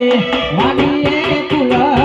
માનીએ કુલર